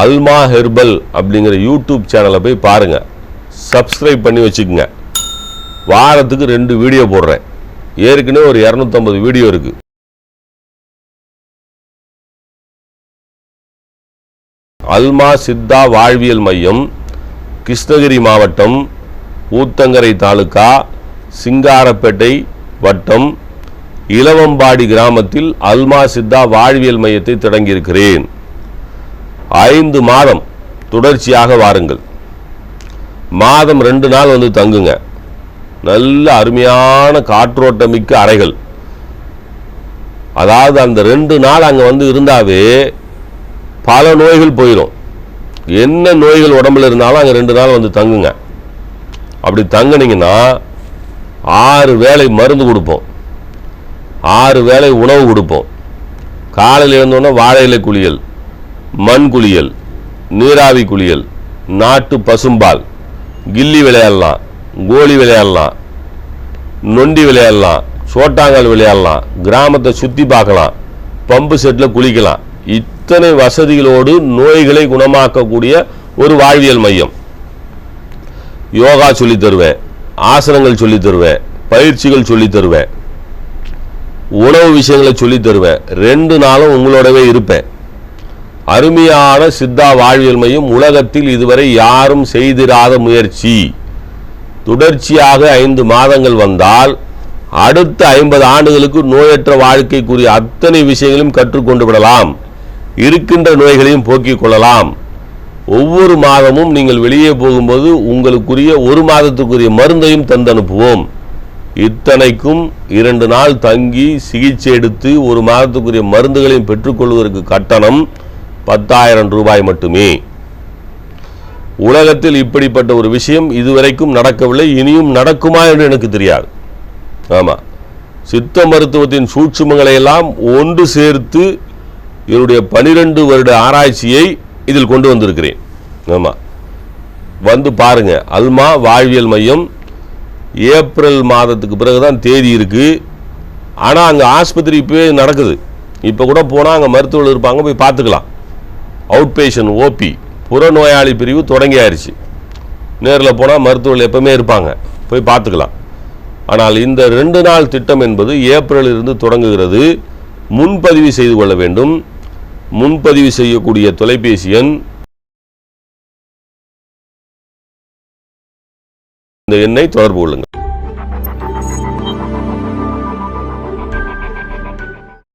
அல்மா herbal அப்படிங்கிற YouTube சேனலை போய் பாருங்கள் சப்ஸ்கிரைப் பண்ணி வச்சுக்கோங்க. வாரத்துக்கு ரெண்டு வீடியோ போடுறேன். ஏற்கனவே ஒரு இரநூத்தம்பது வீடியோ இருக்குது அல்மா சித்தா வாழ்வியல் மையம் கிருஷ்ணகிரி மாவட்டம் ஊத்தங்கரை தாலுக்கா சிங்காரப்பேட்டை வட்டம் இளவம்பாடி கிராமத்தில் அல்மா சித்தா வாழ்வியல் மையத்தை தொடங்கியிருக்கிறேன். ஐந்து மாதம் தொடர்ச்சியாக வாருங்கள். மாதம் ரெண்டு நாள் வந்து தங்குங்க. நல்ல அருமையான காற்றோட்டமிக்க அறைகள். அதாவது அந்த ரெண்டு நாள் அங்கே வந்து இருந்தாவே பல நோய்கள் போயிடும் என்ன நோய்கள் உடம்புல இருந்தாலும் அங்கே ரெண்டு நாள் வந்து தங்குங்க. அப்படி தங்குனீங்கன்னா ஆறு வேளை மருந்து கொடுப்போம். ஆறு வேளை உணவு கொடுப்போம். காலையில் எழுந்தோன்னே வாழை இலை குளியல். மண் குளியல் நீராவி குளியல் நாட்டு பசும்பால் கில்லி விளையாடலாம் கோலி விளையாடலாம் நொண்டி விளையாடலாம் சோட்டாங்கல் விளையாடலாம் கிராமத்தை சுற்றி பார்க்கலாம் பம்பு செட்டில் குளிக்கலாம். இத்தனை வசதிகளோடு நோய்களை குணமாக்கக்கூடிய ஒரு வாழ்வியல் மையம். யோகா சொல்லித் தருவேன் ஆசனங்கள் சொல்லித் தருவேன் பயிற்சிகள் சொல்லித் தருவேன் உணவு விஷயங்களை சொல்லி தருவேன். ரெண்டு நாளும் உங்களோடவே இருப்பேன். அருமையான சித்தா வாழ்வியல் மையம் உலகத்தில் இதுவரை யாரும் செய்திராத முயற்சி. தொடர்ச்சியாக ஐந்து மாதங்கள் வந்தால் அடுத்த ஐம்பது ஆண்டுகளுக்கு நோயற்ற வாழ்க்கைக்குரிய அத்தனை விஷயங்களையும் கற்றுக்கொண்டு விடலாம். இருக்கின்ற நோய்களையும் போக்கிக் கொள்ளலாம். ஒவ்வொரு மாதமும் நீங்கள் வெளியே போகும்போது உங்களுக்குரிய ஒரு மாதத்துக்குரிய மருந்தையும் தந்து அனுப்புவோம் இத்தனைக்கும் இரண்டு நாள் தங்கி சிகிச்சை எடுத்து ஒரு மாதத்துக்குரிய மருந்துகளையும் பெற்றுக்கொள்வதற்கு கட்டணம் பத்தாயிரம் ரூபாய் மட்டுமே. உலகத்தில் இப்படிப்பட்ட ஒரு விஷயம் இதுவரைக்கும் நடக்கவில்லை இனியும் நடக்குமா என்று எனக்கு தெரியாது. ஆமாம் சித்த மருத்துவத்தின் சூட்சுமங்களை எல்லாம் ஒன்று சேர்த்து என்னுடைய பனிரெண்டு வருட ஆராய்ச்சியை இதில் கொண்டு வந்திருக்கிறேன். ஆமாம் வந்து பாருங்க அல்மா வாழ்வியல் மையம் ஏப்ரல் மாதத்துக்கு பிறகு தான் தேதி இருக்குது ஆனால் அங்கே ஆஸ்பத்திரி இப்போவே நடக்குது. இப்போ கூட போனால் அங்கே மருத்துவர்கள் இருப்பாங்க போய் பார்த்துக்கலாம். அவுட் பேஷண்ட் ஓபி புறநோயாளி பிரிவு தொடங்கியாயிருச்சு. நேரில் போனால் மருத்துவர்கள் எப்பவுமே இருப்பாங்க. போய் பார்த்துக்கலாம் ஆனால் இந்த ரெண்டு நாள் திட்டம் என்பது ஏப்ரலில் இருந்து தொடங்குகிறது. முன்பதிவு செய்து கொள்ள வேண்டும். முன்பதிவு செய்யக்கூடிய தொலைபேசி எண் இந்த எண்ணை தொடர்பு கொள்ளுங்கள்.